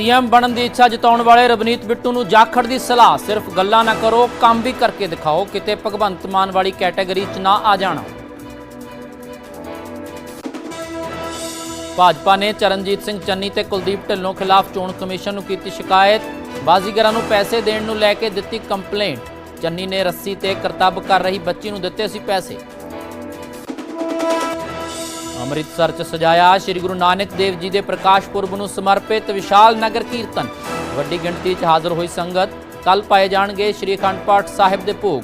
CM ਬਣਨ ਦੀ ਇੱਛਾ ਜਤਾਉਣ ਵਾਲੇ ਰਵਨੀਤ ਬਿੱਟੂ ਨੂੰ ਜਾਖੜ ਦੀ ਸਲਾਹ। ਸਿਰਫ ਗੱਲਾਂ ਨਾ ਕਰੋ, ਕੰਮ ਵੀ ਕਰਕੇ ਦਿਖਾਓ। ਕਿਤੇ ਭਗਵੰਤ ਮਾਨ ਵਾਲੀ ਕੈਟਾਗਰੀ 'ਚ ਨਾ ਆ ਜਾਣਾ। ਭਾਜਪਾ ਨੇ ਚਰਨਜੀਤ ਸਿੰਘ ਚੰਨੀ ਤੇ ਕੁਲਦੀਪ ਢਿੱਲੋਂ ਖਿਲਾਫ ਚੋਣ ਕਮਿਸ਼ਨ ਨੂੰ ਕੀਤੀ ਸ਼ਿਕਾਇਤ। ਬਾਜ਼ੀਗਰਾਂ ਨੂੰ ਪੈਸੇ ਦੇਣ ਨੂੰ ਲੈ ਕੇ ਦਿੱਤੀ ਕੰਪਲੇਂਟ। ਚੰਨੀ ਨੇ ਰੱਸੀ ਤੇ ਕਰਤੱਬ ਕਰ ਰਹੀ ਬੱਚੀ ਨੂੰ ਦਿੱਤੇ ਸੀ ਪੈਸੇ। ਅੰਮ੍ਰਿਤਸਰ 'ਚ ਸਜਾਇਆ ਸ੍ਰੀ ਗੁਰੂ ਨਾਨਕ ਦੇਵ ਜੀ ਦੇ ਪ੍ਰਕਾਸ਼ ਪੁਰਬ ਨੂੰ ਸਮਰਪਿਤ ਵਿਸ਼ਾਲ ਨਗਰ ਕੀਰਤਨ। ਵੱਡੀ ਗਿਣਤੀ 'ਚ ਹਾਜ਼ਰ ਹੋਈ ਸੰਗਤ। ਕੱਲ ਪਾਏ ਜਾਣਗੇ ਸ੍ਰੀ ਅਖੰਡ ਪਾਠ ਸਾਹਿਬ ਦੇ ਭੋਗ।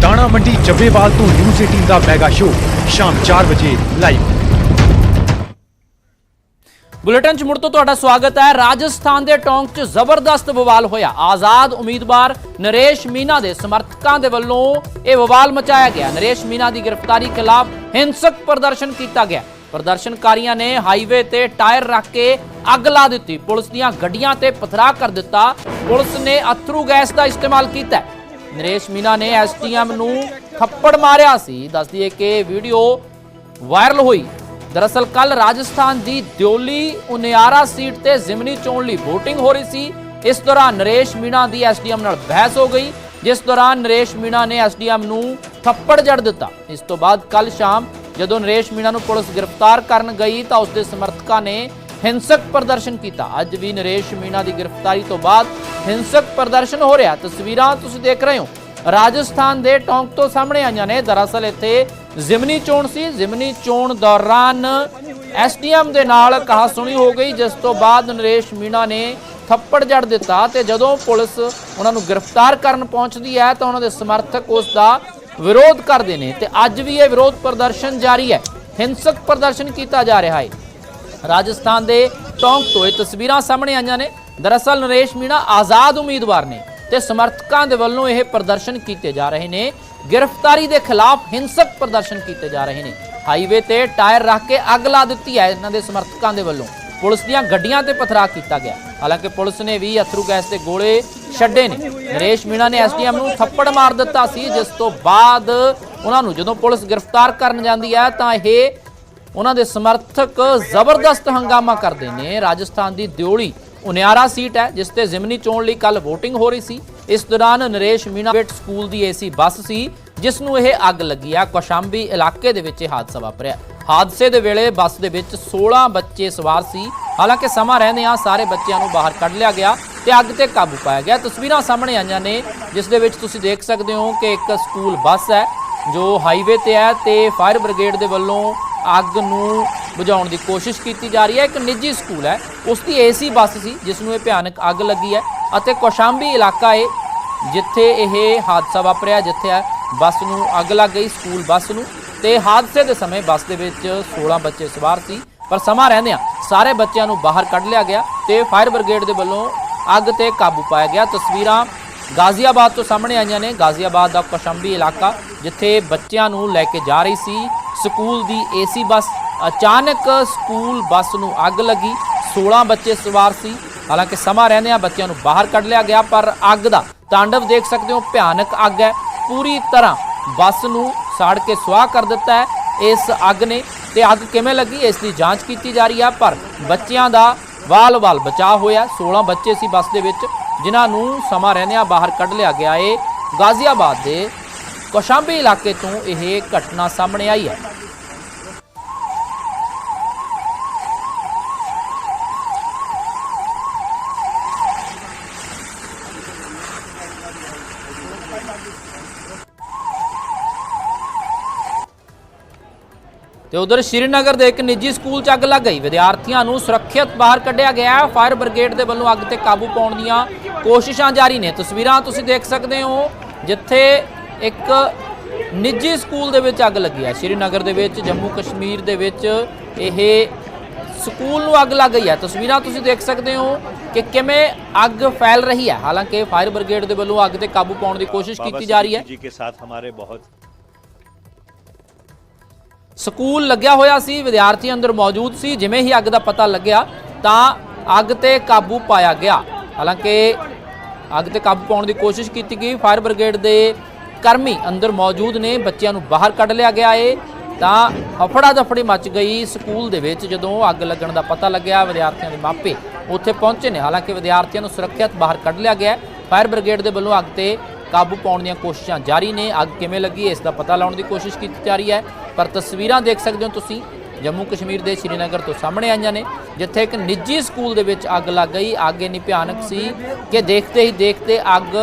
ਦਾਣਾ ਮੰਡੀ ਜੱਬੇਵਾਲ ਤੋਂ ਨਿਊਜ਼ 18 ਦਾ ਮੈਗਾ ਸ਼ੋਅ ਸ਼ਾਮ 4 ਵਜੇ ਲਾਈਵ ਬੁਲੇਟਿਨ ਚ ਮੁੜ ਤੋਂ ਤੁਹਾਡਾ ਸਵਾਗਤ ਹੈ। ਰਾਜਸਥਾਨ ਦੇ ਟੋਂਕ 'ਚ ਜ਼ਬਰਦਸਤ ਬਵਾਲ ਹੋਇਆ। ਆਜ਼ਾਦ ਉਮੀਦਵਾਰ ਨਰੇਸ਼ ਮੀਨਾ ਦੇ ਸਮਰਥਕਾਂ ਦੇ ਵੱਲੋਂ ਇਹ ਬਵਾਲ ਮਚਾਇਆ ਗਿਆ। ਨਰੇਸ਼ ਮੀਨਾ ਦੀ ਗ੍ਰਿਫਤਾਰੀ ਖਿਲਾਫ ਹਿੰਸਕ ਪ੍ਰਦਰਸ਼ਨ ਕੀਤਾ ਗਿਆ। ਪ੍ਰਦਰਸ਼ਨਕਾਰੀਆਂ ਨੇ ਹਾਈਵੇ ਤੇ ਟਾਇਰ ਰੱਖ ਕੇ ਅੱਗ ਲਾ ਦਿੱਤੀ। ਪੁਲਿਸ ਦੀਆਂ ਗੱਡੀਆਂ ਤੇ ਪਥਰਾ ਕਰ ਦਿੱਤਾ। ਪੁਲਿਸ ਨੇ ਅਥਰੂ ਗੈਸ ਦਾ ਇਸਤੇਮਾਲ ਕੀਤਾ। ਨਰੇਸ਼ ਮੀਨਾ ਨੇ ਐਸਟੀਐਮ ਨੂੰ ਥੱਪੜ ਮਾਰਿਆ ਸੀ। ਦੱਸਦੀ ਹੈ ਕਿ ਵੀਡੀਓ ਵਾਇਰਲ ਹੋਈ। ਦਰਅਸਲ ਕੱਲ ਰਾਜਸਥਾਨ ਦੀ ਦਿਓਲੀ ਉਨਿਆਰਾ ਸੀਟ ਤੇ ਜ਼ਿਮਨੀ ਚੋਣ ਲਈ VOTING ਹੋ ਰਹੀ ਸੀ। ਇਸ ਦੌਰਾਨ ਨਰੇਸ਼ ਮੀਣਾ ਦੀ ਐਸਡੀਐਮ ਨਾਲ ਬਹਿਸ ਹੋ ਗਈ, ਜਿਸ ਦੌਰਾਨ ਨਰੇਸ਼ ਮੀਣਾ ਨੇ ਐਸਡੀਐਮ ਨੂੰ ਥੱਪੜ ਜੜ ਦਿੱਤਾ। ਇਸ ਤੋਂ ਬਾਅਦ ਕੱਲ ਸ਼ਾਮ ਜਦੋਂ ਨਰੇਸ਼ ਮੀਣਾ ਨੂੰ ਪੁਲਿਸ ਗ੍ਰਿਫਤਾਰ ਕਰਨ ਗਈ ਤਾਂ ਉਸ ਦੇ ਸਮਰਥਕਾਂ ਨੇ ਹਿੰਸਕ ਪ੍ਰਦਰਸ਼ਨ ਕੀਤਾ। ਅੱਜ ਵੀ ਨਰੇਸ਼ ਮੀਣਾ ਦੀ ਗ੍ਰਿਫਤਾਰੀ ਤੋਂ ਬਾਅਦ ਹਿੰਸਕ ਪ੍ਰਦਰਸ਼ਨ ਹੋ ਰਿਹਾ। ਤਸਵੀਰਾਂ ਤੁਸੀਂ ਦੇਖ ਰਹੇ ਹੋ। ਰਾਜਸਥਾਨ ਦੇ ਟੋਂਕ ਤੋਂ ਸਾਹਮਣੇ ਆਈਆਂ ਨੇ। ਦਰਅਸਲ ਇੱਥੇ ਜ਼ਿਮਨੀ ਚੋਣ ਸੀ। ਜ਼ਿਮਨੀ ਚੋਣ ਦੌਰਾਨ ਐਸਡੀਐਮ ਦੇ ਨਾਲ ਕਹਾ ਸੁਣੀ ਹੋ ਗਈ, ਜਿਸ ਤੋਂ ਬਾਅਦ ਨਰੇਸ਼ ਮੀਣਾ ਨੇ ਥੱਪੜ ਜੜ ਦਿੱਤਾ ਤੇ ਜਦੋਂ ਪੁਲਿਸ ਉਹਨਾਂ ਨੂੰ ਗ੍ਰਿਫਤਾਰ ਕਰਨ ਪਹੁੰਚਦੀ ਹੈ ਤਾਂ ਉਹਨਾਂ ਦੇ ਸਮਰਥਕ ਉਸ ਦਾ ਵਿਰੋਧ ਕਰਦੇ ਨੇ ਤੇ ਅੱਜ ਵੀ ਇਹ ਵਿਰੋਧ ਪ੍ਰਦਰਸ਼ਨ ਜਾਰੀ ਹੈ। ਹਿੰਸਕ ਪ੍ਰਦਰਸ਼ਨ ਕੀਤਾ ਜਾ ਰਿਹਾ ਹੈ। ਰਾਜਸਥਾਨ ਦੇ ਟੋਂਕ ਤੋਂ ਇਹ ਤਸਵੀਰਾਂ ਸਾਹਮਣੇ ਆਈਆਂ ਨੇ। ਦਰਅਸਲ ਨਰੇਸ਼ ਮੀਣਾ ਆਜ਼ਾਦ ਉਮੀਦਵਾਰ ਨੇ। ਤੇ ਸਮਰਥਕਾਂ ਦੇ ਵੱਲੋਂ ਇਹ ਪ੍ਰਦਰਸ਼ਨ ਕੀਤੇ ਜਾ ਰਹੇ ਨੇ। ਗ੍ਰਿਫਤਾਰੀ ਦੇ ਖਿਲਾਫ ਹਿੰਸਕ ਪ੍ਰਦਰਸ਼ਨ ਕੀਤੇ ਜਾ ਰਹੇ ਨੇ। ਹਾਈਵੇ ਤੇ ਟਾਇਰ ਰੱਖ ਕੇ ਅੱਗ ਲਾ ਦਿੱਤੀ ਹੈ ਇਹਨਾਂ ਦੇ ਸਮਰਥਕਾਂ ਦੇ ਵੱਲੋਂ। ਪੁਲਿਸ ਦੀਆਂ ਗੱਡੀਆਂ ਤੇ ਪਥਰਾ ਕੀਤਾ ਗਿਆ। ਹਾਲਾਂਕਿ ਪੁਲਿਸ ਨੇ ਵੀ ਅਥਰੂ ਗੈਸ ਦੇ ਗੋਲੇ ਛੱਡੇ ਨੇ। ਨਰੇਸ਼ ਮੀਣਾ ਨੇ ਐਸਡੀਐਮ ਨੂੰ ਥੱਪੜ ਮਾਰ ਦਿੱਤਾ ਸੀ, ਜਿਸ ਤੋਂ ਬਾਅਦ ਉਹਨਾਂ ਨੂੰ ਜਦੋਂ ਪੁਲਿਸ ਗ੍ਰਿਫਤਾਰ ਕਰਨ ਜਾਂਦੀ ਹੈ, ਤਾਂ ਇਹ ਉਹਨਾਂ ਦੇ ਸਮਰਥਕ ਜ਼ਬਰਦਸਤ ਹੰਗਾਮਾ ਕਰਦੇ ਨੇ। ਰਾਜਸਥਾਨ ਦੀ ਦਿਓਲੀ ਉਨਿਆਰਾ ਸੀਟ ਹੈ, ਜਿਸ ਤੇ ਜ਼ਿਮਨੀ ਚੋਣ ਲਈ ਕੱਲ VOTING ਹੋ ਰਹੀ ਸੀ। ਇਸ ਦੌਰਾਨ ਨਰੇਸ਼ ਮੀਨਾ ਸਕੂਲ ਦੀ ਏਸੀ ਬੱਸ ਸੀ, ਜਿਸ ਨੂੰ ਇਹ ਅੱਗ ਲੱਗੀ ਆ ਕੋਸ਼ਾਂਬੀ ਇਲਾਕੇ ਦੇ ਵਿੱਚ ਇਹ ਹਾਦਸਾ ਵਾਪਰਿਆ। ਹਾਦਸੇ ਦੇ ਵੇਲੇ ਬੱਸ ਦੇ ਵਿੱਚ 16 ਬੱਚੇ ਸਵਾਰ ਸੀ। ਹਾਲਾਂਕਿ ਸਮਾਂ ਰਹਿੰਦੇ ਰਹਿੰਦਿਆਂ ਸਾਰੇ ਬੱਚਿਆਂ ਨੂੰ ਬਾਹਰ ਕੱਢ ਲਿਆ ਗਿਆ ਤੇ ਅੱਗ ਤੇ ਕਾਬੂ ਪਾਇਆ ਗਿਆ। ਤਸਵੀਰਾਂ ਸਾਹਮਣੇ ਆਈਆਂ ਨੇ, ਜਿਸ ਦੇ ਵਿੱਚ ਤੁਸੀਂ ਦੇਖ ਸਕਦੇ ਹੋ ਕਿ ਇੱਕ ਸਕੂਲ ਬੱਸ ਹੈ, ਜੋ ਹਾਈਵੇ ਤੇ ਹੈ ਤੇ ਫਾਇਰ ਬ੍ਰਿਗੇਡ ਦੇ ਵੱਲੋਂ ਅੱਗ ਨੂੰ ਬੁਝਾਉਣ ਦੀ ਕੋਸ਼ਿਸ਼ ਕੀਤੀ ਜਾ ਰਹੀ ਹੈ। ਇੱਕ ਨਿੱਜੀ ਸਕੂਲ ਹੈ ਉਸ ਦੀ ਏਸੀ ਬੱਸ ਸੀ ਜਿਸ ਨੂੰ ਇਹ ਭਿਆਨਕ ਅੱਗ ਲੱਗੀ ਹੈ ਅਤੇ ਕੋਸ਼ਾਂਬੀ ਇਲਾਕਾ ਹੈ, ਜਿੱਥੇ ਇਹ ਹਾਦਸਾ ਵਾਪਰਿਆ, ਜਿੱਥੇ ਹੈ ਬੱਸ ਨੂੰ ਅੱਗ ਲੱਗ ਗਈ, ਸਕੂਲ ਬੱਸ ਨੂੰ। ਤੇ ਹਾਦਸੇ ਦੇ ਸਮੇਂ ਬੱਸ ਦੇ ਵਿੱਚ 16 ਬੱਚੇ ਸਵਾਰ ਸੀ, ਪਰ ਸਮਾਂ ਰਹਿੰਦਿਆਂ ਸਾਰੇ ਬੱਚਿਆਂ ਨੂੰ ਬਾਹਰ ਕੱਢ ਲਿਆ ਗਿਆ ਤੇ ਫਾਇਰ ਬ੍ਰਿਗੇਡ ਦੇ ਵੱਲੋਂ ਅੱਗ ਤੇ ਕਾਬੂ ਪਾਇਆ ਗਿਆ। ਤਸਵੀਰਾਂ ਗਾਜ਼ੀਆਬਾਦ ਤੋਂ ਸਾਹਮਣੇ ਆਈਆਂ ਨੇ। ਗਾਜ਼ੀਆਬਾਦ ਦਾ ਕਸ਼ੰਬੀ ਇਲਾਕਾ, ਜਿੱਥੇ ਬੱਚਿਆਂ ਨੂੰ ਲੈ ਕੇ ਜਾ ਰਹੀ ਸੀ ਸਕੂਲ ਦੀ ਏਸੀ ਬੱਸ। ਅਚਾਨਕ ਸਕੂਲ ਬੱਸ ਨੂੰ ਅੱਗ ਲੱਗੀ 16 ਬੱਚੇ ਸਵਾਰ ਸੀ। ਹਾਲਾਂਕਿ ਸਮਾਂ ਰਹਿੰਦਿਆਂ ਬੱਚਿਆਂ ਨੂੰ ਬਾਹਰ ਕੱਢ ਲਿਆ ਗਿਆ, ਪਰ ਅੱਗ ਦਾ ਤਾਂਡਵ ਦੇਖ ਸਕਦੇ ਹੋ, ਭਿਆਨਕ ਅੱਗ ਹੈ। ਪੂਰੀ ਤਰ੍ਹਾਂ ਬੱਸ ਨੂੰ ਸਾੜ ਕੇ ਸੁਆਹ ਕਰ ਦਿੱਤਾ ਹੈ ਇਸ ਅੱਗ ਨੇ ਤੇ ਅੱਗ ਕਿਵੇਂ ਲੱਗੀ ਇਸ ਦੀ ਜਾਂਚ ਕੀਤੀ ਜਾ ਰਹੀ ਹੈ ਪਰ ਬੱਚਿਆਂ ਦਾ ਵਾਲ-ਵਾਲ ਬਚਾਅ ਹੋਇਆ। 16 ਬੱਚੇ ਸੀ ਬੱਸ ਦੇ ਵਿੱਚ, ਜਿਨ੍ਹਾਂ ਨੂੰ ਸਮਾਂ ਰਹਿੰਦਿਆਂ ਬਾਹਰ ਕੱਢ ਲਿਆ ਗਿਆ। ਏ ਗਾਜ਼ੀਆਬਾਦ ਦੇ ਕੋਸ਼ਾਂਬੀ ਇਲਾਕੇ ਤੋਂ ਇਹ ਘਟਨਾ ਸਾਹਮਣੇ ਆਈ ਹੈ। ਤੇ ਉਧਰ ਸ਼੍ਰੀਨਗਰ ਦੇ ਇੱਕ ਨਿੱਜੀ ਸਕੂਲ 'ਚ ਅੱਗ ਲੱਗ ਗਈ। ਵਿਦਿਆਰਥੀਆਂ ਨੂੰ ਸੁਰੱਖਿਅਤ ਬਾਹਰ ਕੱਢਿਆ ਗਿਆ ਫਾਇਰ ਬ੍ਰਿਗੇਡ ਦੇ ਵੱਲੋਂ ਅੱਗ ਤੇ ਕਾਬੂ ਪਾਉਣ ਦੀਆਂ ਕੋਸ਼ਿਸ਼ਾਂ ਜਾਰੀ ਨੇ। ਤਸਵੀਰਾਂ ਤੁਸੀਂ ਦੇਖ ਸਕਦੇ ਹੋ ਜਿੱਥੇ ਇੱਕ ਨਿੱਜੀ ਸਕੂਲ ਦੇ ਵਿੱਚ ਅੱਗ ਲੱਗੀ ਹੈ। ਸ਼੍ਰੀਨਗਰ ਦੇ ਵਿੱਚ ਜੰਮੂ ਕਸ਼ਮੀਰ ਦੇ ਵਿੱਚ ਇਹ ਸਕੂਲ ਨੂੰ ਅੱਗ ਲੱਗ ਗਈ ਹੈ। ਤਸਵੀਰਾਂ ਤੁਸੀਂ ਦੇਖ ਸਕਦੇ ਹੋ ਕਿ ਕਿਵੇਂ ਅੱਗ ਫੈਲ ਰਹੀ ਹੈ। ਹਾਲਾਂਕਿ ਫਾਇਰ ਬ੍ਰਿਗੇਡ ਦੇ ਵੱਲੋਂ ਅੱਗ ਤੇ ਕਾਬੂ ਪਾਉਣ ਦੀ ਕੋਸ਼ਿਸ਼ ਕੀਤੀ ਜਾ ਰਹੀ ਹੈ। ਜੀ ਕੇ ਸਾਥ ਹਮਾਰੇ ਬਹੁਤ ਸਕੂਲ ਲੱਗਿਆ ਹੋਇਆ ਸੀ, ਵਿਦਿਆਰਥੀ ਅੰਦਰ ਮੌਜੂਦ ਸੀ, ਜਿਵੇਂ ਹੀ ਅੱਗ ਦਾ ਪਤਾ ਲੱਗਿਆ ਤਾਂ ਅੱਗ ਤੇ ਕਾਬੂ ਪਾਇਆ ਗਿਆ। ਹਾਲਾਂਕਿ ਅੱਗ ਤੇ ਕਾਬੂ ਪਾਉਣ ਦੀ ਕੋਸ਼ਿਸ਼ ਕੀਤੀ ਗਈ, ਫਾਇਰ ਬ੍ਰਿਗੇਡ ਦੇ ਕਰਮੀ ਅੰਦਰ ਮੌਜੂਦ ਨੇ, ਬੱਚਿਆਂ ਨੂੰ ਬਾਹਰ ਕੱਢ ਲਿਆ ਗਿਆ ਏ। ਤਾਂ ਹਫੜਾ ਦਫੜੀ ਮਚ ਗਈ ਸਕੂਲ ਦੇ ਵਿੱਚ ਜਦੋਂ ਅੱਗ ਲੱਗਣ ਦਾ ਪਤਾ ਲੱਗਿਆ, ਵਿਦਿਆਰਥੀਆਂ ਦੇ ਮਾਪੇ ਉੱਥੇ ਪਹੁੰਚੇ ਨੇ। ਹਾਲਾਂਕਿ ਵਿਦਿਆਰਥੀਆਂ ਨੂੰ ਸੁਰੱਖਿਅਤ ਬਾਹਰ ਕੱਢ ਲਿਆ ਗਿਆ। ਫਾਇਰ ਬ੍ਰਿਗੇਡ ਦੇ ਵੱਲੋਂ ਅੱਗ ਤੇ ਕਾਬੂ ਪਾਉਣ ਦੀਆਂ ਕੋਸ਼ਿਸ਼ਾਂ ਜਾਰੀ ਨੇ। ਅੱਗ ਕਿਵੇਂ ਲੱਗੀ ਇਸ ਦਾ ਪਤਾ ਲਾਉਣ ਦੀ ਕੋਸ਼ਿਸ਼ ਕੀਤੀ ਜਾ ਰਹੀ ਹੈ। ਪਰ ਤਸਵੀਰਾਂ ਦੇਖ ਸਕਦੇ ਹੋ ਤੁਸੀਂ, ਜੰਮੂ ਕਸ਼ਮੀਰ ਦੇ ਸ਼੍ਰੀਨਗਰ ਤੋਂ ਸਾਹਮਣੇ ਆਈਆਂ ਨੇ, ਜਿੱਥੇ ਇੱਕ ਨਿੱਜੀ ਸਕੂਲ ਦੇ ਵਿੱਚ ਅੱਗ ਲੱਗ ਗਈ। ਅੱਗ ਇੰਨੀ ਭਿਆਨਕ ਸੀ ਕਿ ਦੇਖਦੇ ਹੀ ਦੇਖਦੇ ਅੱਗ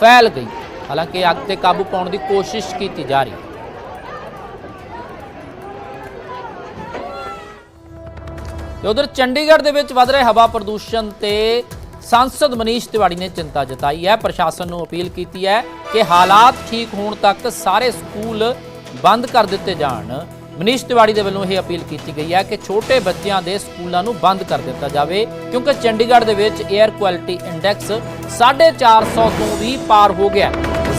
ਫੈਲ ਗਈ। ਹਾਲਾਂਕਿ ਅੱਗ ਤੇ ਕਾਬੂ ਪਾਉਣ ਦੀ ਕੋਸ਼ਿਸ਼ ਕੀਤੀ ਜਾ ਰਹੀ ਹੈ। ਤੇ ਉਧਰ ਚੰਡੀਗੜ੍ਹ ਦੇ ਵਿੱਚ ਵੱਧ ਰਹੇ ਹਵਾ ਪ੍ਰਦੂਸ਼ਣ ਤੇ ਸੰਸਦ ਮਨੀਸ਼ ਤਿਵਾੜੀ ਨੇ ਚਿੰਤਾ ਜਤਾਈ ਹੈ ਪ੍ਰਸ਼ਾਸਨ ਨੂੰ ਅਪੀਲ ਕੀਤੀ ਹੈ ਕਿ ਹਾਲਾਤ ਠੀਕ ਹੋਣ ਤੱਕ ਸਾਰੇ ਸਕੂਲ ਬੰਦ ਕਰ ਦਿੱਤੇ ਜਾਣ ਮਨੀਸ਼ ਤਿਵਾੜੀ ਦੇ ਵੱਲੋਂ ਇਹ ਅਪੀਲ ਕੀਤੀ ਗਈ ਹੈ ਕਿ ਛੋਟੇ ਬੱਚਿਆਂ ਦੇ ਸਕੂਲਾਂ ਨੂੰ ਬੰਦ ਕਰ ਦਿੱਤਾ ਜਾਵੇ ਕਿਉਂਕਿ ਚੰਡੀਗੜ੍ਹ ਦੇ ਵਿੱਚ 에ਅਰ ਕੁਆਲਿਟੀ ਇੰਡੈਕਸ 450 ਤੋਂ ਵੀ ਪਾਰ ਹੋ ਗਿਆ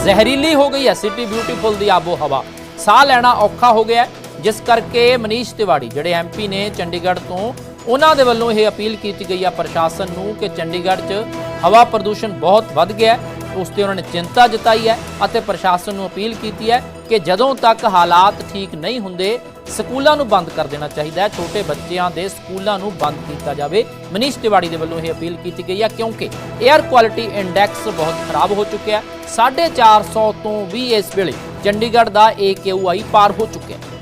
ਜ਼ਹਿਰੀਲੀ ਹੋ ਗਈ ਹੈ ਸਿਟੀ ਬਿਊਟੀਫੁਲ ਦੀ ਆਬੋ ਹਵਾ ਸਾਹ ਲੈਣਾ ਔਖਾ ਹੋ ਗਿਆ ਜਿਸ ਕਰਕੇ ਮਨੀਸ਼ ਤਿਵਾੜੀ ਜਿਹੜੇ ਐਮਪੀ ਨੇ ਚੰਡੀਗੜ੍ਹ ਤੋਂ ਉਹਨਾਂ ਦੇ ਵੱਲੋਂ ਇਹ ਅਪੀਲ ਕੀਤੀ ਗਈ ਆ ਪ੍ਰਸ਼ਾਸਨ ਨੂੰ ਕਿ ਚੰਡੀਗੜ੍ਹ 'ਚ ਹਵਾ ਪ੍ਰਦੂਸ਼ਣ ਬਹੁਤ ਵੱਧ ਗਿਆ ਹੈ, ਉਸ ਤੇ ਉਹਨਾਂ ਨੇ ਚਿੰਤਾ ਜਤਾਈ ਹੈ ਅਤੇ ਪ੍ਰਸ਼ਾਸਨ ਨੂੰ ਅਪੀਲ ਕੀਤੀ ਹੈ ਕਿ ਜਦੋਂ ਤੱਕ ਹਾਲਾਤ ਠੀਕ ਨਹੀਂ ਹੁੰਦੇ, ਸਕੂਲਾਂ ਨੂੰ ਬੰਦ ਕਰ ਦੇਣਾ ਚਾਹੀਦਾ ਹੈ, ਛੋਟੇ ਬੱਚਿਆਂ ਦੇ ਸਕੂਲਾਂ ਨੂੰ ਬੰਦ ਕੀਤਾ ਜਾਵੇ। ਮਨੀਸ਼ ਤਿਵਾੜੀ ਦੇ ਵੱਲੋਂ ਇਹ ਅਪੀਲ ਕੀਤੀ ਗਈ ਹੈ ਕਿਉਂਕਿ 에ਅਰ ਕੁਆਲਿਟੀ ਇੰਡੈਕਸ ਬਹੁਤ ਖਰਾਬ ਹੋ ਚੁੱਕਿਆ ਹੈ। 450 ਤੋਂ ਵੀ ਇਸ ਵੇਲੇ ਚੰਡੀਗੜ੍ਹ ਦਾ AQI ਪਾਰ ਹੋ ਚੁੱਕਿਆ ਹੈ।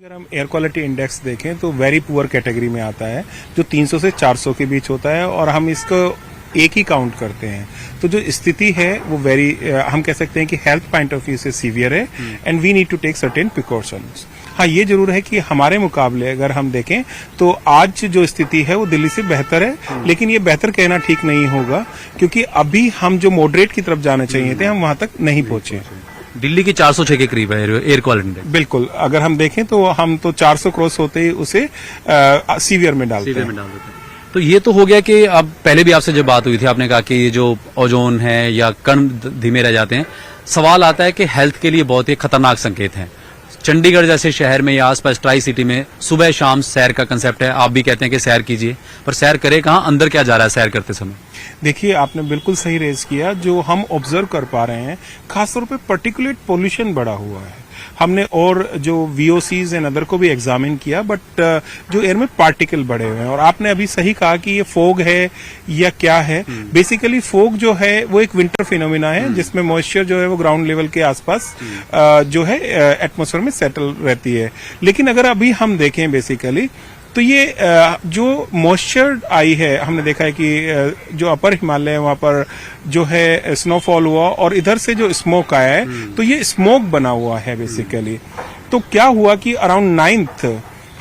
अगर हम एयर क्वालिटी इंडेक्स देखें तो वेरी पुअर कैटेगरी में आता है जो 300 से 400 के बीच होता है और हम इसको एक ही काउंट करते हैं। तो जो स्थिति है वो वेरी हम कह सकते हैं कि हेल्थ पॉइंट ऑफ़ व्यू से सीवियर है and we need to take certain precautions हाँ ये ज़रूर है कि हमारे मुकाबले अगर हम देखें तो आज जो स्थिति है वो दिल्ली से बेहतर है लेकिन ये बेहतर कहना ठीक नहीं होगा क्योंकि अभी हम जो मॉडरेट की तरफ़ जाना चाहिए थे हम वहाँ तक नहीं पहुँचे। दिल्ली की 406 के करीब है एयर क्वालिटी इंडेक्स बिल्कुल। अगर हम देखें तो हम तो 400 क्रॉस होते ही उसे सीवियर में डालते सीवियर में डाल देते हैं। तो ये तो हो गया कि अब पहले भी आपसे जब बात हुई थी आपने कहा कि ये जो ओजोन है या कण धीमे रह जाते हैं सवाल आता है कि हेल्थ के लिए बहुत ही खतरनाक संकेत हैं। चंडीगढ़ जैसे शहर में या आसपास ट्राई सिटी में सुबह शाम सैर का कंसेप्ट है। आप भी कहते हैं कि सैर कीजिए, पर सैर करे कहाँ, अंदर क्या जा रहा है सैर करते समय? देखिए, आपने बिल्कुल सही रेज किया। जो हम ऑब्ज़र्व कर पा रहे हैं, खासतौर पर पर्टिकुलेट पोल्यूशन बढ़ा हुआ है। हमने और जो वीओसीज एंड अदर को भी एग्जामिन किया बट जो एयर में पार्टिकल बढ़े हुए हैं और आपने अभी सही कहा कि ये फोग है या क्या है बेसिकली फोग जो है वो एक विंटर फिनोमिना है जिसमें मॉइस्चर जो है वो ग्राउंड लेवल के आसपास जो है एटमोसफेयर में सेटल रहती है। लेकिन अगर अभी हम देखें बेसिकली तो ये जो मॉइस्चर आई है हमने देखा है कि जो अपर हिमालय है वहाँ पर जो है स्नोफॉल हुआ और इधर से जो स्मोक आया है तो ये स्मोक बना हुआ है बेसिकली तो क्या हुआ कि अराउंड नाइन्थ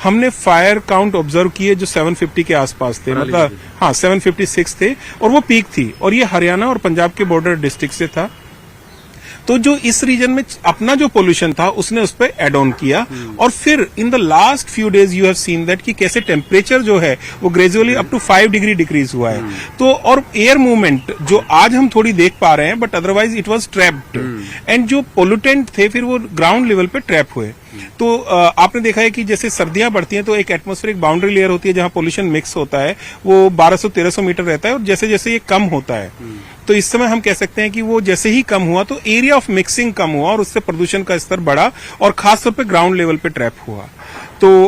हमने फायर काउंट ऑब्ज़र्व किए जो 750 के आसपास थे मतलब हाँ 756 थे और वो पीक थी। और ये हरियाणा और पंजाब के बॉर्डर डिस्ट्रिक्ट से था। तो जो इस रीजन में अपना जो पोल्यूशन था उसने उस पर एड ऑन किया। और फिर in the last few days you have seen that कि कैसे टेम्परेचर जो है वो gradually up to five degree decrease हुआ है। तो और एयर मूवमेंट जो आज हम थोड़ी देख पा रहे हैं but otherwise it was trapped and जो पोल्यूटेंट थे फिर वो ग्राउंड लेवल पे ट्रैप हुए। तो आपने देखा है कि जैसे सर्दियाँ बढ़ती हैं तो एक एटमोस्फेरिक बाउंड्री लेयर होती है जहाँ पोल्यूशन मिक्स होता है। वो 1200-1300 मीटर रहता है और जैसे जैसे ये कम होता है। तो इस समय हम कह सकते हैं कि वो जैसे ही कम हुआ तो एरिया ऑफ़ मिक्सिंग कम हुआ और उससे प्रदूषण का स्तर बढ़ा और खासतौर पर ग्राउंड लेवल पर ट्रैप हुआ। तो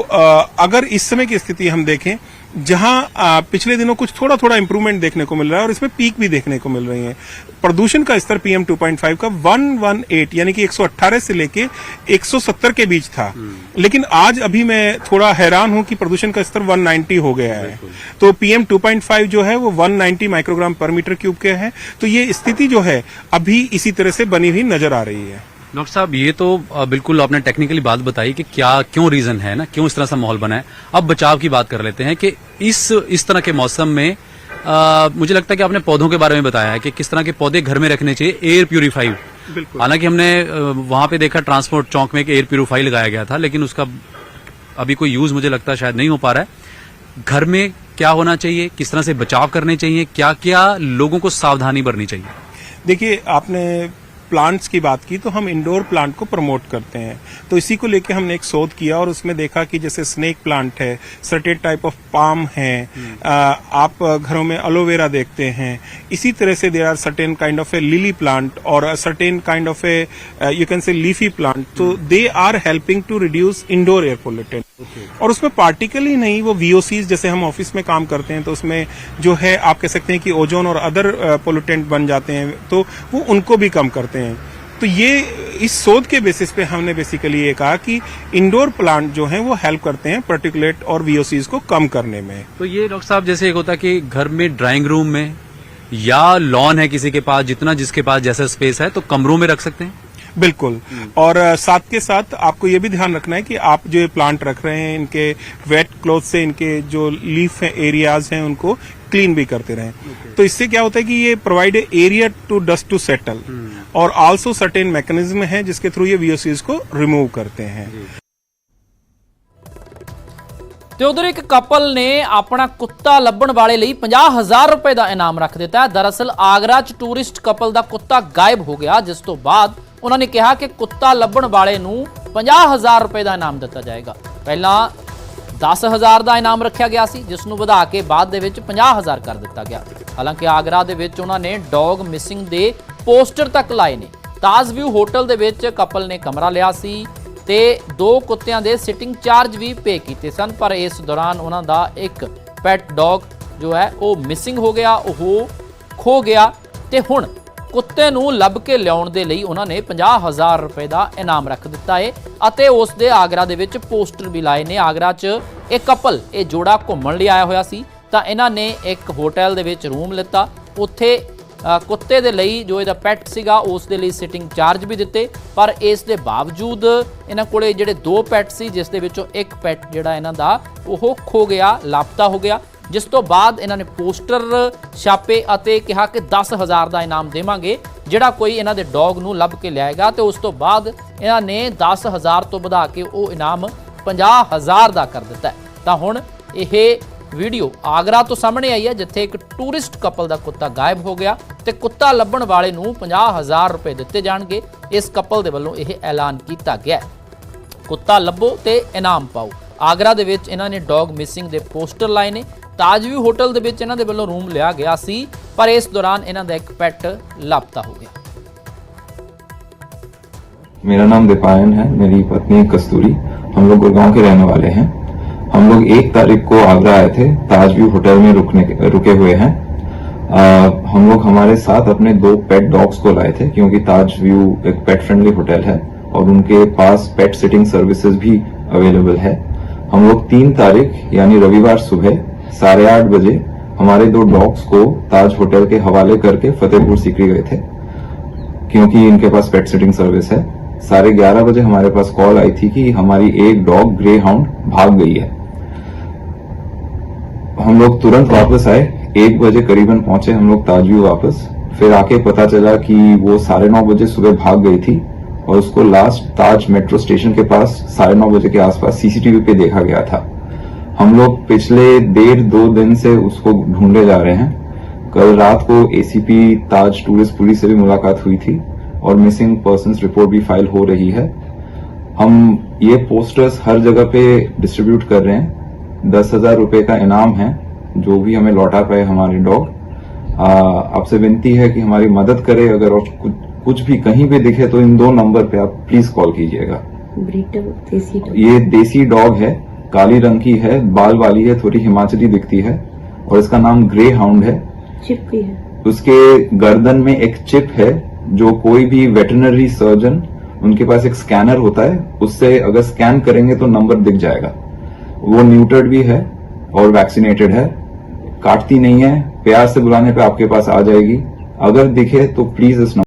अगर इस समय की स्थिति हम देखें जहाँ पिछले दिनों कुछ थोड़ा थोड़ा इंप्रूवमेंट देखने को मिल रहा है और इसमें पीक भी देखने को मिल रही है। प्रदूषण का स्तर पीएम 2.5 का 118 यानी कि 118 से लेके 170 के बीच था। लेकिन आज अभी मैं थोड़ा हैरान हूँ कि प्रदूषण का स्तर 190 हो गया है। तो पीएम 2.5 जो है वो 190 माइक्रोग्राम पर मीटर क्यूब के है। तो ये स्थिति जो है अभी इसी तरह से बनी हुई नज़र आ रही है। डॉक्टर साहब ये तो बिल्कुल आपने टेक्निकली बात बताई कि क्या क्यों रीजन है ना क्यों इस तरह सा माहौल बना है। अब बचाव की बात कर लेते हैं कि इस इस तरह के मौसम में अ, मुझे लगता है कि आपने पौधों के बारे में बताया है कि किस तरह के पौधे घर में रखने चाहिए एयर बिल्कुल। हालाँकि हमने वहाँ पे देखा ट्रांसपोर्ट चौक में कि एयर प्यूरिफाई लगाया गया था लेकिन उसका अभी कोई यूज़ मुझे लगता है शायद नहीं हो पा रहा है। घर में क्या होना चाहिए किस तरह से बचाव करने चाहिए क्या क्या लोगों को सावधानी बरनी चाहिए? देखिए आपने प्लांट्स की बात की तो हम इंडोर प्लांट को प्रमोट करते हैं। तो इसी को लेके हमने एक शोध किया और उसमें देखा कि जैसे स्नेक प्लांट है सर्टेन टाइप ऑफ़ पाम है आ, आप घरों में एलोवेरा देखते हैं। इसी तरह से there are certain kind of a lily plant और certain kind of a you can say leafy plant तो they are helping to reduce indoor air pollutant और उसमें पार्टिकल ही नहीं वो वीओसीज जैसे हम ऑफ़िस में काम करते हैं तो उसमें जो है आप कह सकते हैं कि ओजोन और अदर पोल्यूटेंट बन जाते हैं तो वो उनको भी कम करते हैं। तो ये इस शोध के बेसिस पे हमने बेसिकली ये कहा कि इंडोर प्लांट जो हैं वो हेल्प करते हैं पर्टिकुलेट और वीओसीज को कम करने में। तो ये डॉक्टर साहब जैसे एक होता है कि घर में ड्राइंग रूम में या लॉन है किसी के पास जितना जिसके पास जैसा स्पेस है तो कमरों में रख सकते हैं? बिल्कुल। और साथ के साथ आपको ये भी ध्यान रखना है कि आप जो ये प्लांट रख रहे हैं इनके वेट क्लोथ से इनके जो लीफ है एरियाज़ हैं उनको क्लीन भी करते रहें। तो इससे क्या होता है कि ये provide area to dust to settle और आल्सो सर्टेन मैकेनिज्म है जिसके थ्रू ये वीओसीज को रिमूव करते हैं ਤੇ ਉਧਰ ਇੱਕ ਕਪਲ ਨੇ ਆਪਣਾ ਕੁੱਤਾ ਲੱਭਣ ਵਾਲੇ ਲਈ 50000 ਰੁਪਏ ਦਾ ਇਨਾਮ ਰੱਖ ਦਿੱਤਾ ਹੈ ਦਰਅਸਲ ਆਗਰਾ 'ਚ ਟੂਰਿਸਟ ਕਪਲ ਦਾ ਕੁੱਤਾ ਗਾਇਬ ਹੋ ਗਿਆ ਜਿਸ ਤੋਂ ਬਾਅਦ ਉਹਨਾਂ ਨੇ ਕਿਹਾ ਕਿ ਕੁੱਤਾ ਲੱਭਣ ਵਾਲੇ ਨੂੰ 50000 ਰੁਪਏ ਦਾ ਇਨਾਮ ਦਿੱਤਾ ਜਾਏਗਾ ਪਹਿਲਾਂ 10000 ਦਾ ਇਨਾਮ ਰੱਖਿਆ ਗਿਆ ਸੀ ਜਿਸ ਨੂੰ ਵਧਾ ਕੇ ਬਾਅਦ ਦੇ ਵਿੱਚ 50000 ਕਰ ਦਿੱਤਾ ਗਿਆ ਹਾਲਾਂਕਿ ਆਗਰਾ ਦੇ ਵਿੱਚ ਉਹਨਾਂ ਨੇ ਡੌਗ ਮਿਸਿੰਗ ਦੇ ਪੋਸਟਰ ਤੱਕ ਲਾਏ ਨੇ। ਤਾਜ ਵਿਊ ਹੋਟਲ ਦੇ ਵਿੱਚ ਕਪਲ ਨੇ ਕਮਰਾ ਲਿਆ ਸੀ ਤੇ ਦੋ ਕੁੱਤਿਆਂ ਦੇ ਸਿਟਿੰਗ ਚਾਰਜ ਵੀ ਪੇ ਕੀਤੇ ਸਨ, ਪਰ ਇਸ ਦੌਰਾਨ ਉਹਨਾਂ ਦਾ ਇੱਕ ਪੈਟ ਡੌਗ ਜੋ ਹੈ ਉਹ ਮਿਸਿੰਗ ਹੋ ਗਿਆ, ਉਹ ਖੋ ਗਿਆ ਤੇ ਹੁਣ ਕੁੱਤੇ ਨੂੰ ਲੱਭ ਕੇ ਲਿਆਉਣ ਦੇ ਲਈ ਉਹਨਾਂ ਨੇ 50000 ਰੁਪਏ ਦਾ ਇਨਾਮ ਰੱਖ ਦਿੱਤਾ ਹੈ ਅਤੇ ਉਸ ਦੇ ਆਗਰਾ ਦੇ ਵਿੱਚ ਪੋਸਟਰ ਵੀ ਲਾਏ ਨੇ। ਆਗਰਾ 'ਚ ਇਹ ਕਪਲ, ਇਹ ਜੋੜਾ ਘੁੰਮਣ ਲਈ ਆਇਆ ਹੋਇਆ ਸੀ ਤਾਂ ਇਹਨਾਂ ਨੇ ਇੱਕ ਹੋਟਲ ਦੇ ਵਿੱਚ ਰੂਮ ਲਿੱਤਾ। ਉੱਥੇ ਕੁੱਤੇ ਦੇ ਲਈ ਜੋ ਇਹਦਾ ਪੈਟ ਸੀਗਾ, ਉਸ ਦੇ ਲਈ ਸਿਟਿੰਗ ਚਾਰਜ ਵੀ ਦਿੱਤੇ। ਪਰ ਇਸ ਦੇ ਬਾਵਜੂਦ ਇਹਨਾਂ ਕੋਲੇ ਜਿਹੜੇ ਦੋ ਪੈਟ ਸੀ, ਜਿਸ ਦੇ ਵਿੱਚੋਂ ਇੱਕ ਪੈਟ ਜਿਹੜਾ ਇਹਨਾਂ ਦਾ, ਉਹ ਖੋ ਗਿਆ, ਲਾਪਤਾ ਹੋ ਗਿਆ। ਜਿਸ ਤੋਂ ਬਾਅਦ ਇਹਨਾਂ ਨੇ ਪੋਸਟਰ ਛਾਪੇ ਅਤੇ ਕਿਹਾ ਕਿ 10000 ਦਾ ਇਨਾਮ ਦੇਵਾਂਗੇ, ਜਿਹੜਾ ਕੋਈ ਇਹਨਾਂ ਦੇ ਡੌਗ ਨੂੰ ਲੱਭ ਕੇ ਲਿਆਏਗਾ। ਤੇ ਉਸ ਤੋਂ ਬਾਅਦ ਇਹਨਾਂ ਨੇ 10000 ਤੋਂ ਵਧਾ ਕੇ ਉਹ ਇਨਾਮ 50000 ਦਾ ਕਰ ਦਿੱਤਾ ਤਾਂ ਹੁਣ ਇਹ ਵੀਡੀਓ ਆਗਰਾ ਤੋਂ ਸਾਹਮਣੇ ਆਈ ਹੈ, ਜਿੱਥੇ ਇੱਕ ਟੂਰਿਸਟ ਕਪਲ ਦਾ ਕੁੱਤਾ ਗਾਇਬ ਹੋ ਗਿਆ। ਤੇ ਕੁੱਤਾ ਲੱਭਣ ਵਾਲੇ ਨੂੰ 50000 ਰੁਪਏ ਦਿੱਤੇ ਜਾਣਗੇ ਇਸ ਕਪਲ ਦੇ ਵੱਲੋਂ ਇਹ ਐਲਾਨ ਕੀਤਾ ਗਿਆ ਹੈ ਕੁੱਤਾ ਲੱਭੋ ਤੇ ਇਨਾਮ ਪਾਓ ਆਗਰਾ ਦੇ ਵਿੱਚ ਇਹਨਾਂ ਨੇ ਡੌਗ ਮਿਸਿੰਗ ਦੇ ਪੋਸਟਰ ਲਾਏ ਨੇ ਤਾਜਵੀ ਹੋਟਲ ਦੇ ਵਿੱਚ ਇਹਨਾਂ ਦੇ ਵੱਲੋਂ ਰੂਮ ਲਿਆ ਗਿਆ ਸੀ ਪਰ ਇਸ ਦੌਰਾਨ ਇਹਨਾਂ ਦਾ ਇੱਕ ਪੈਟ ਲਾਪਤਾ ਹੋ ਗਿਆ मेरा नाम दीपायन है मेरी पत्नी कस्तूरी हम लोग गुड़गांव के रहने वाले हैं हम लोग एक तारीख को आगरा आए थे ताज व्यू होटल में रुकने रुके हुए हैं आ, हम लोग हमारे साथ अपने दो पेट डॉग्स को लाए थे, क्योंकि ताज व्यू एक पेट फ्रेंडली होटल है, और उनके पास पेट सिटिंग सर्विसेज़ भी अवेलेबल है। हम लोग तीन तारीख, यानी रविवार सुबह, साढ़े आठ बजे, हमारे दो डॉग्स को ताज होटल के हवाले करके फतेहपुर सीकरी गए थे, क्योंकि इनके पास पेट सिटिंग सर्विस है। साढ़े ग्यारह बजे हमारे पास कॉल आई थी कि हमारी एक डॉग ग्रे हाउंड भाग गई है। हम लोग तुरंत वापस आए एक बजे करीबन पहुँचे हम लोग ताजव्यू वापस। फिर आके पता चला कि वो साढ़े नौ बजे सुबह भाग गई थी और उसको लास्ट ताज मेट्रो स्टेशन के पास साढ़े नौ बजे के आसपास सीसीटीवी पे देखा गया था। हम लोग पिछले डेढ़ दो दिन से उसको ढूंढे जा रहे हैं। कल रात को एसीपी ताज टूरिस्ट पुलिस से भी मुलाकात हुई थी और मिसिंग पर्सन रिपोर्ट भी फ़ाइल हो रही है। हम ये पोस्टर्स हर जगह पे डिस्ट्रीब्यूट कर रहे हैं। दस हज़ार रुपए का इनाम है। जो भी हमें लौटा पाए हमारे डॉग आपसे विनती है कि हमारी मदद करे अगर और कुछ, कुछ भी कहीं भी दिखे तो इन दो नंबर पे आप प्लीज़ कॉल कीजिएगा। ये देसी डॉग है काली रंग की है बाल वाली है थोड़ी हिमाचली दिखती है और इसका नाम ग्रे हाउंड है। चिप भी है। उसके गर्दन में एक चिप है जो कोई भी वेटरनरी सर्जन उनके पास एक स्कैनर होता है उससे अगर स्कैन करेंगे तो नंबर दिख जाएगा। वो न्यूटर्ड भी है और वैक्सीनेटेड है काटती नहीं है प्यार से बुलाने पे आपके पास आ जाएगी अगर दिखे तो प्लीज इस नंबर